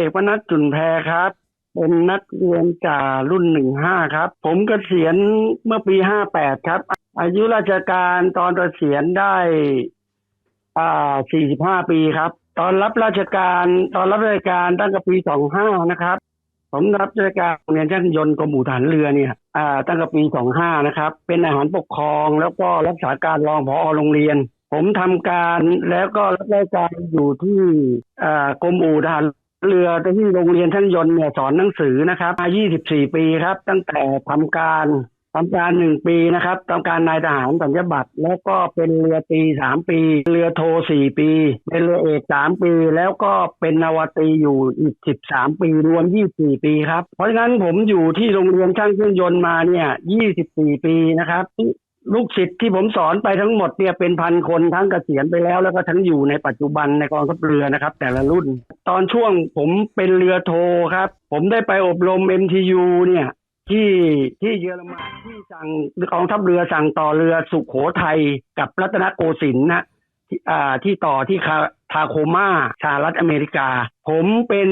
อกพนัทจุนแพรครับ เป็นนักเรียนจ่ารุ่นหนึ่งห้าครับ ผมเกษียณเมื่อปีห้าแปดครับ อายุราชการตอนเกษียณได้ อ่าสี่สิบห้าปีครับ ตอนรับราชการตอนรับราชการตั้งแต่ปีสองห้านะครับ ผมรับราชการเรียนช่างยนต์กรมอู่ทหารเรือเนี่ย อ่า ตั้งแต่ปีสองห้านะครับ เป็นอาหารปกครองแล้วก็รักษาการรองผอโรงเรียนผมทำการแล้วก็รับราชการอยู่ที่อ่ากรมอู่ทหาร เรือที่โรงเรียนช่างยนต์เนี่ยสอนหนังสือนะครับมา 24 ปีครับ ตั้งแต่ทำการทำการหนึ่งปีนะครับทำการนายทหารสัญญบัตร แล้วก็เป็นเรือตีสามปี เรือโทสี่ปี เป็นเรือเอกสามปี แล้วก็เป็นนาวตีอยู่อีกสิบสามปีรวมยี่สี่ปีครับ เพราะฉะนั้นผมอยู่ที่โรงเรียนช่างเครื่องยนต์มาเนี่ยยี่สิบสี่ปีนะครับ ลูกศิษย์ที่ผมสอนไปทั้งหมดเนี่ยเป็นพันคนทั้งเกษียณไปแล้ว แล้วก็ทั้งอยู่ในปัจจุบันในกองทัพเรือนะครับ แต่ละรุ่น ตอนช่วงผมเป็นเรือโทครับ ผมได้ไปอบรม MTU เนี่ย ที่ที่เยอรมันที่สั่งกองทัพเรือสั่งต่อเรือสุขโขทัยกับรัตนโกสินทร์นะที่อ่าที่ต่อที่คาทาโคมาสหรัฐอเมริกา ผมเป็น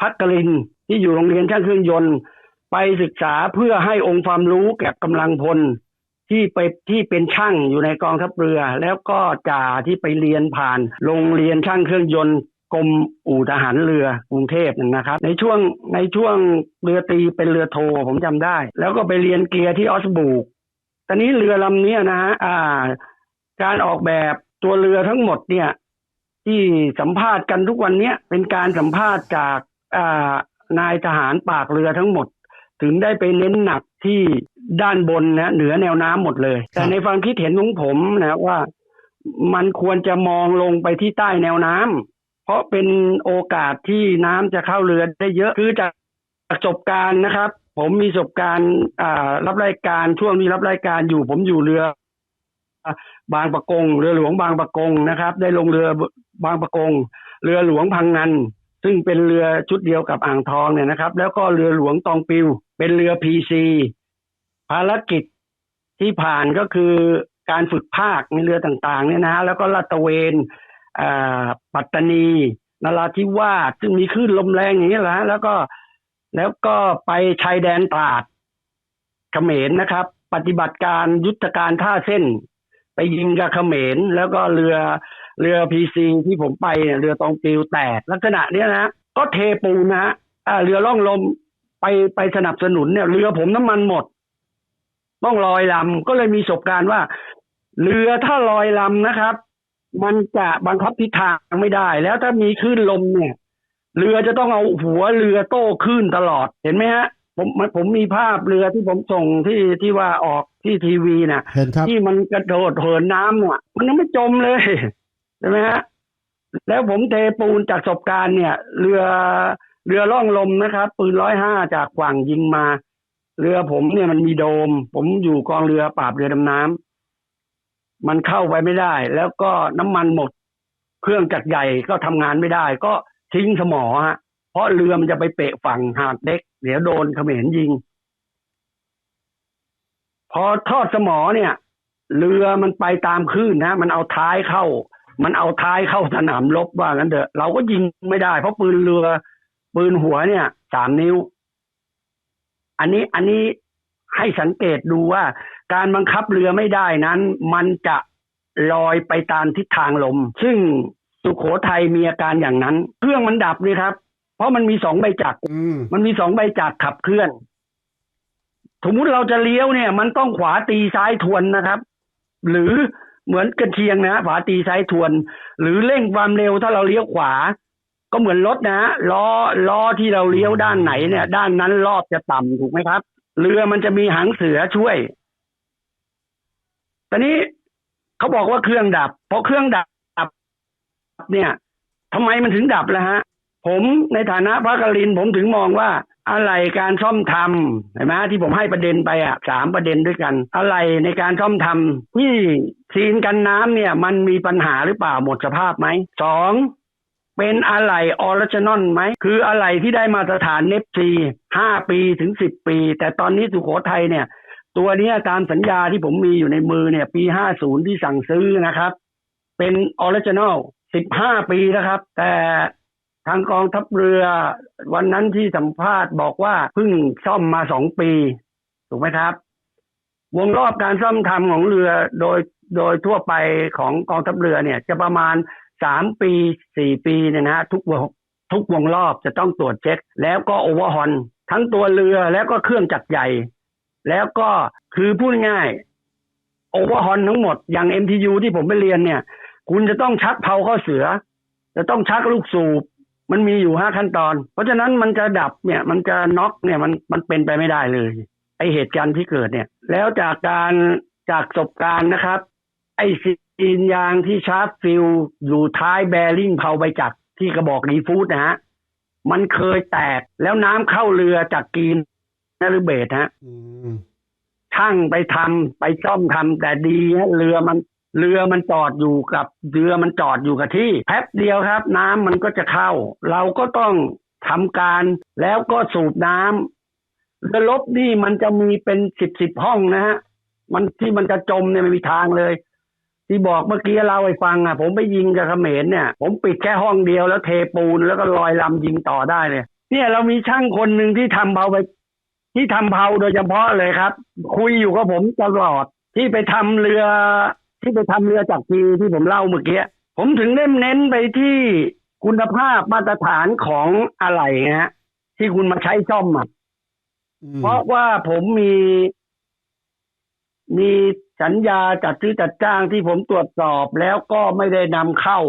พักกลินที่อยู่โรงเรียนช่างเครื่องยนต์ ไปศึกษาเพื่อให้องค์ความรู้แก่กำลังพล ที่ไปที่เป็นช่างอยู่ในกองทัพเรือ แล้วก็จ่าที่ไปเรียนผ่านโรงเรียนช่างเครื่องยนต์กรมอู่ทหารเรือกรุงเทพนะครับ ในช่วงในช่วงเรือตีเป็นเรือโทผมจำได้ แล้วก็ไปเรียนเกียร์ที่ออสบูกตอนนี้เรือลำนี้นะฮะอ่า การออกแบบตัวเรือทั้งหมดเนี่ย ที่สัมภาษณ์กันทุกวันเนี้ยเป็นการสัมภาษณ์จากอ่านายทหารปากเรือทั้งหมด ถึงได้ไปเน้นหนักที่ด้านบนนะเหนือแนวน้ำหมดเลย แต่ในความคิดเห็นของผมนะว่ามันควรจะมองลงไปที่ใต้แนวน้ำเพราะเป็นโอกาสที่น้ำจะเข้าเรือได้เยอะคือจากประสบการณ์นะครับ ผมมีประสบการณ์อ่ารับรายการช่วงนี้รับรายการอยู่ ผมอยู่เรือบางประกง เรือหลวงบางประกงนะครับ ได้ลงเรือบางประกง เรือหลวงพังงัน ซึ่งเป็นเรือชุดเดียวกับอ่างทองเนี่ยนะครับ แล้วก็เรือหลวงตองปิว เป็นเรือพีซีภารกิจที่ผ่านก็คือการฝึกภาคในเรือต่างๆ เนี่ยนะฮะแล้วก็ลาดตะเวนอ่าปัตตานีนราธิวาสซึ่งมีคลื่นลมแรงอย่างนี้แหละฮะแล้วก็แล้วก็ไปชายแดนตราดเขมรนะครับ ปฏิบัติการยุทธการท่าเส้น ไปยิงกับเขมรแล้วก็เรือ เรือพีซีที่ผมไปเนี่ยเรือตองปิวแตกลักษณะเนี้ยนะก็เทปูนนะฮะอ่าเรือล่องลมไปไปสนับสนุนเนี่ยเรือผมน้ำมันหมด ต้องลอยลำก็เลยมีประสบการณ์ว่า เรือถ้าลอยลำนะครับ มันจะบังคับทิศทางไม่ได้ แล้วถ้ามีคลื่นลมเนี่ย เรือจะต้องเอาหัวเรือโต้คลื่นตลอดเห็นไหมฮะผมมันผมมีภาพเรือที่ผมส่งที่ที่ว่าออกที่ทีวีน่ะเห็นครับที่มันกระโดดเหินน้ำเนี่ยมันยังไม่จมเลย ใช่ไหมฮะแล้วผมเทปูนจากประสบการณ์เนี่ย เรือเรือล่องลมนะครับ ปืนร้อยห้าจากฝั่งยิงมา เรือผมเนี่ยมันมีโดม ผมอยู่กองเรือปราบเรือดำน้ำมันเข้าไปไม่ได้ แล้วก็น้ำมันหมด เครื่องจักรใหญ่ก็ทำงานไม่ได้ ก็ทิ้งสมอฮะเพราะเรือมันจะไปเปะฝั่งหาดเด็ก เดี๋ยวโดนเขมรยิง พอทอดสมอเนี่ย เรือมันไปตามคลื่นนะมันเอาท้ายเข้า มันเอาท้ายเข้าสนามรบว่างั้นเถอะ เราก็ยิงไม่ได้ เพราะปืนเรือ ปืนหัวเนี่ยสามนิ้ว อันนี้อันนี้ให้สังเกตดูว่า การบังคับเรือไม่ได้นั้น มันจะลอยไปตามทิศทางลม ซึ่งสุโขทัยมีอาการอย่างนั้น เครื่องมันดับเลยครับ เพราะมันมีสองใบจักรอืมมันมีสองใบจักรขับเคลื่อนสมมุติเราจะเลี้ยวเนี่ย มันต้องขวาตีซ้ายทวนนะครับ หรือ เหมือนกระเทียงนะขวาตีซ้ายทวน หรือเร่งความเร็วถ้าเราเลี้ยวขวา ก็เหมือนรถนะฮะล้อล้อที่เราเลี้ยวด้านไหนเนี่ย ด้านนั้นรอบจะต่ำถูกไหมครับ เรือมันจะมีหางเสือช่วย ตอนนี้เขาบอกว่าเครื่องดับเพราะเครื่องดับเนี่ยทำไมมันถึงดับล่ะฮะ ผมในฐานะพระกลินผมถึงมองว่าอะไรการซ่อมทำเห็นไหมที่ผมให้ประเด็นไปอะสามประเด็นด้วยกัน อะไรในการซ่อมทำที่ซีนกันน้ำเนี่ย มันมีปัญหาหรือเปล่าหมดสภาพไหมสองเป็นอะไรออริจินอลไหม คืออะไรที่ได้มาตรฐานเนฟซีห้าปีถึงสิบปี แต่ตอนนี้สุโขทัยเนี่ย ตัวนี้ตามสัญญาที่ผมมีอยู่ในมือเนี่ย ปีห้าศูนย์ที่สั่งซื้อนะครับ เป็นออริจินอลสิบห้าปีนะครับ แต่ ทางกองทัพเรือวันนั้นที่สัมภาษณ์บอกว่าเพิ่งซ่อมมาสองปี ถูกไหมครับ วงรอบการซ่อมทำของเรือโดยโดยทั่วไปของกองทัพเรือเนี่ย จะประมาณสามปีสี่ปีเนี่ยนะฮะทุกวงทุกวงรอบจะต้องตรวจเช็ค แล้วก็โอเวอร์ฮอนทั้งตัวเรือแล้วก็เครื่องจักรใหญ่ แล้วก็คือพูดง่ายโอเวอร์ฮอนทั้งหมดอย่าง MTU ที่ผมไปเรียนเนี่ย คุณจะต้องชักเผาเข้าเสือ จะต้องชักลูกสูบ มันมีอยู่ห้าขั้นตอน เพราะฉะนั้นมันจะดับเนี่ย มันจะน็อกเนี่ยมันมันเป็นไปไม่ได้เลย ไอเหตุการณ์ที่เกิดเนี่ย แล้วจากการจากประสบการณ์นะครับ ไอซีนยางที่ชาร์ปฟิลอยู่ท้ายแบริ่งเผาใบจักรที่กระบอกรีฟูดนะฮะมันเคยแตกแล้วน้ำเข้าเรือจากกรีนนหรือเบสฮะอืมช่างไปทำไปซ่อมทำแต่ดีฮะเรือมัน เรือมันจอดอยู่กับเรือมันจอดอยู่กับที่แป๊บเดียวครับ น้ำมันก็จะเข้า เราก็ต้องทำการแล้วก็สูบน้ำเรือลบนี่มันจะมีเป็นสิบสิบห้องนะฮะมันที่มันจะจมเนี่ยไม่มีทางเลย ที่บอกเมื่อกี้เราให้ฟังอะ ผมไปยิงกับเขมรเนี่ย ผมปิดแค่ห้องเดียวแล้วเทปูนแล้วก็ลอยลำยิงต่อได้เลยเนี่ยเรามีช่างคนหนึ่งที่ทำเบาไป ที่ทำเผาโดยเฉพาะเลยครับ คุยอยู่กับผมตลอดที่ไปทำเรือ ที่ไปทำเรือจากจีนที่ผมเล่าเมื่อกี้ผมถึงเน้นเน้นไปที่คุณภาพมาตรฐานของอะไรฮะ ที่คุณมาใช้ซ่อมอะอืมเพราะว่าผมมี มีสัญญาจัดซื้อจัดจ้างที่ผมตรวจสอบแล้วก็ไม่ได้นำเข้า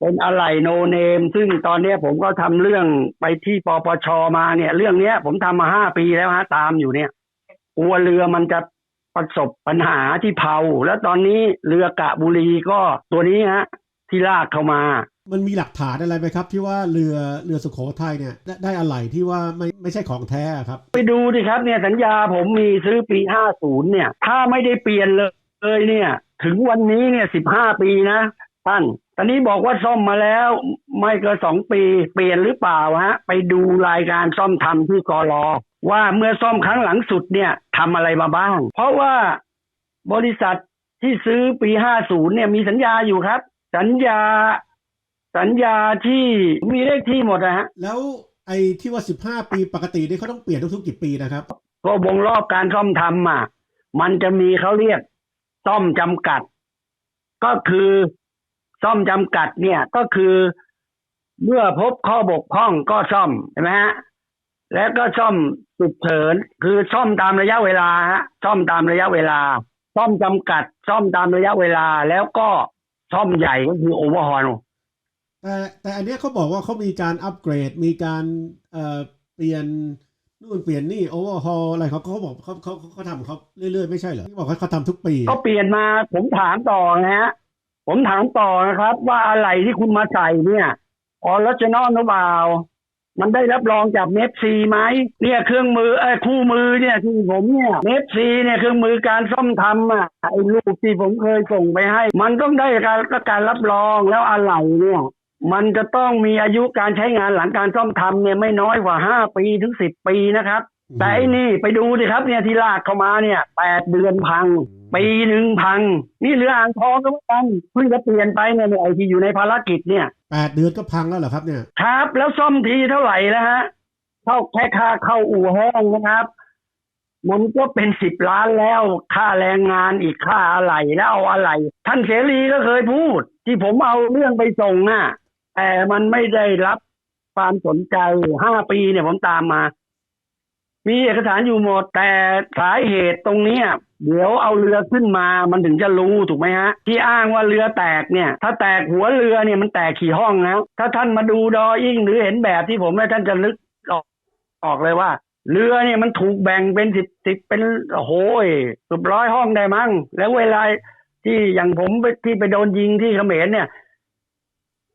เป็นอะไรโนเนม ซึ่งตอนเนี้ยผมก็ทำเรื่องไปที่ปปชมาเนี่ย เรื่องเนี้ย ผมทำมาห้าปีแล้วฮะ ตามอยู่เนี่ยกลัวเรือมันจะ ประสบปัญหาที่เผา แล้วตอนนี้เรือกะบุรีก็ตัวนี้ฮะที่ลากเข้ามา มันมีหลักฐานอะไรไหมครับ ที่ว่าเรือเรือสุโขทัยเนี่ยได้ได้อะไรที่ว่าไม่ไม่ใช่ของแท้อะครับ ไปดูดิครับเนี่ยสัญญาผมมีซื้อปี50เนี่ย ถ้าไม่ได้เปลี่ยนเลยเนี่ย ถึงวันนี้เนี่ย15ปีนะท่านตอนนี้บอกว่าซ่อมมาแล้ว ไม่เกินสองปี เปลี่ยนหรือเปล่าฮะ ไปดูรายการซ่อมทำที่กรอ ว่าเมื่อซ่อมครั้งหลังสุดเนี่ยทำอะไรมาบ้าง เพราะว่าบริษัทที่ซื้อปี50เนี่ยมีสัญญาอยู่ครับ สัญญาสัญญาที่มีเลขที่หมดนะฮะแล้วไอ้ที่ว่าสิบห้าปีปกตินี่เขาต้องเปลี่ยนทุกๆกี่ปีนะครับ ก็วงรอบการซ่อมทำอะมันจะมีเขาเรียกซ่อมจำกัด ก็คือซ่อมจำกัดเนี่ยก็คือเมื่อพบข้อบกพร่องก็ซ่อมใช่ไหมฮะ แล้วก็ซ่อมฉุกเฉินคือซ่อมตามระยะเวลาฮะซ่อมตามระยะเวลา ซ่อมจำกัด ซ่อมตามระยะเวลา แล้วก็ซ่อมใหญ่ก็คือโอเวอร์ฮอลแต่แต่อันเนี้ยเขาบอกว่าเขามีการอัปเกรดมีการเอ่อเปลี่ยนนู่นเปลี่ยนนี่โอเวอร์ฮอลอะไรเขาเขาบอกเขาเขาเขาเขาทำของเขาเรื่อยๆ ไม่ใช่เหรอที่บอกว่าเขาทำทุกปีก็เปลี่ยนมาผมถามต่อนะฮะผมถามต่อนะครับ ว่าอะไรที่คุณมาใส่เนี่ยออริจินอลหรือเปล่า มันได้รับรองจากเมฟซีไหมเนี่ยเครื่องมือไอ้คู่มือเนี่ยที่ผมเนี่ยเมฟซีเนี่ยเครื่องมือการซ่อมทำอะไอ้ลูกที่ผมเคยส่งไปให้ มันต้องได้การการรับรองแล้วอะไรเนี่ยมันจะต้องมีอายุการใช้งานหลังการซ่อมทำเนี่ยไม่น้อยกว่าห้าปีถึงสิบปีนะครับ แต่ไอ้นี่ไปดูดิครับเนี่ยที่ลากเข้ามาเนี่ยแปดเดือนพัง ปีหนึ่งพัง นี่เรืออ่างทองก็เหมือนกันเพิ่งจะเปลี่ยนไปเนี่ยไอที่อยู่ในภารกิจเนี่ยแปดเดือนก็พังแล้วเหรอครับเนี่ยครับ แล้วซ่อมทีเท่าไหร่แล้วฮะเท่าแค่ค่าเข้าอู่แห้งนะครับ มันก็เป็นสิบล้านแล้วค่าแรงงานอีกค่าอะไรแล้วเอาอะไร ท่านเสรีก็เคยพูด ที่ผมเอาเรื่องไปส่งน่ะแต่มันไม่ได้รับความสนใจห้าปีเนี่ยผมตามมา มีเอกสารอยู่หมดแต่สาเหตุตรงนี้เดี๋ยวเอาเรือขึ้นมามันถึงจะรู้ถูกไหมฮะ ที่อ้างว่าเรือแตกเนี่ย ถ้าแตกหัวเรือเนี่ยมันแตกขี่ห้องนะถ้าท่านมาดูดอยิ่งหรือเห็นแบบที่ผมแล้วท่านจะนึกออกออกเลยว่า เรือเนี่ยมันถูกแบ่งเป็นสิบสิบเป็นโอ้โหเกือบร้อยห้องได้มั้งแล้วเวลาที่อย่างผมไปที่ไปโดนยิงที่เขมรเนี่ย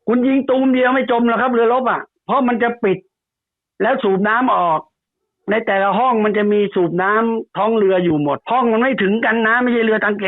คุณยิงตูมเดียวไม่จมหรอกครับ เรือรบอะเพราะมันจะปิด แล้วสูบน้ำออก ในแต่ละห้องมันจะมีสูบน้ำท้องเรืออยู่หมดห้องมันไม่ถึงกันนะไม่ใช่เรือตังเก